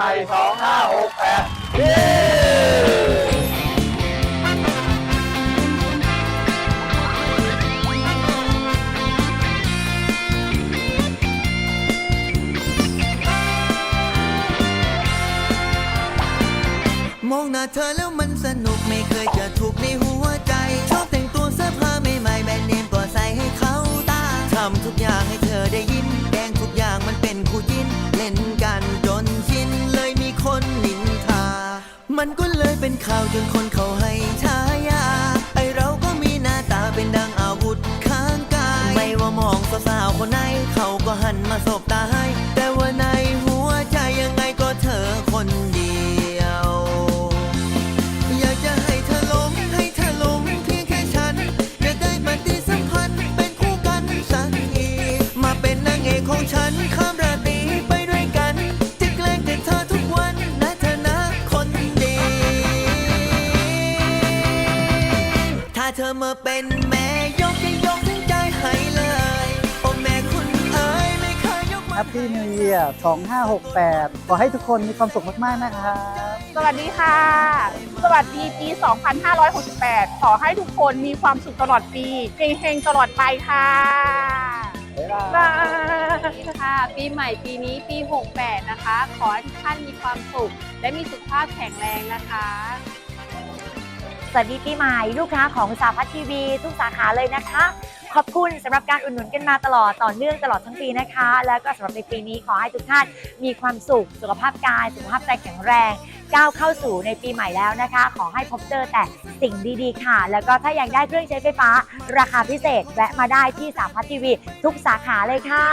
ใหม่สองห้าหกแปดเย้มองหน้าเธอแล้วมันสนุกไม่เคยจะถูกในหัวใจ ชอบแต่งตัวเสื้อผ้าใหม่ๆแบรนด์เนมก็ใส่ให้เขาตาทำทุกอย่างให้เธอ มันก็เลยเป็นข่าวจนคนเขาให้ฉายา ไอเราก็มีหน้าตาเป็นดังอาวุธข้างกาย ไม่ว่ามองสาวๆคนไหน เขาก็หันมาสบตาให้ เธอมาเป็นแม่ยกจะยกทั้งใจให้เลยโอ้แม่คุณเอ๋ยไม่เคยยกมาแฮปปี้นิวเยียร์2568 ขอให้ทุกคนมีความสุขมาก ๆ นะครับ สวัสดีค่ะ สวัสดีปี 2568 ขอให้ทุกคนมีความสุขตลอดปีเฮงๆตลอดไปค่ะบ๊ายบาย บายค่ะ ปีใหม่ปีนี้ปี 68 นะคะ ขอให้ทุกท่านมีความสุข และมีสุขภาพแข็งแรงนะคะ สวัสดีปีใหม่ลูกค้าของสาพัฒทีวี ทุกสาขาเลยนะคะ ขอบคุณสำหรับการอุดหนุนกันมาตลอดต่อเนื่องตลอดทั้งปีนะคะ แล้วก็สำหรับในปีนี้ขอให้ทุกท่านมีความสุข สุขภาพกาย สุขภาพใจแข็งแรงก้าวเข้าสู่ในปีใหม่แล้วนะคะ ขอให้พบเจอแต่สิ่งดีๆ ค่ะ แล้วก็ถ้าอยากได้เครื่องใช้ไฟฟ้า ราคาพิเศษแวะมาได้ที่สาพัฒทีวี ทุกสาขาเลยค่ะ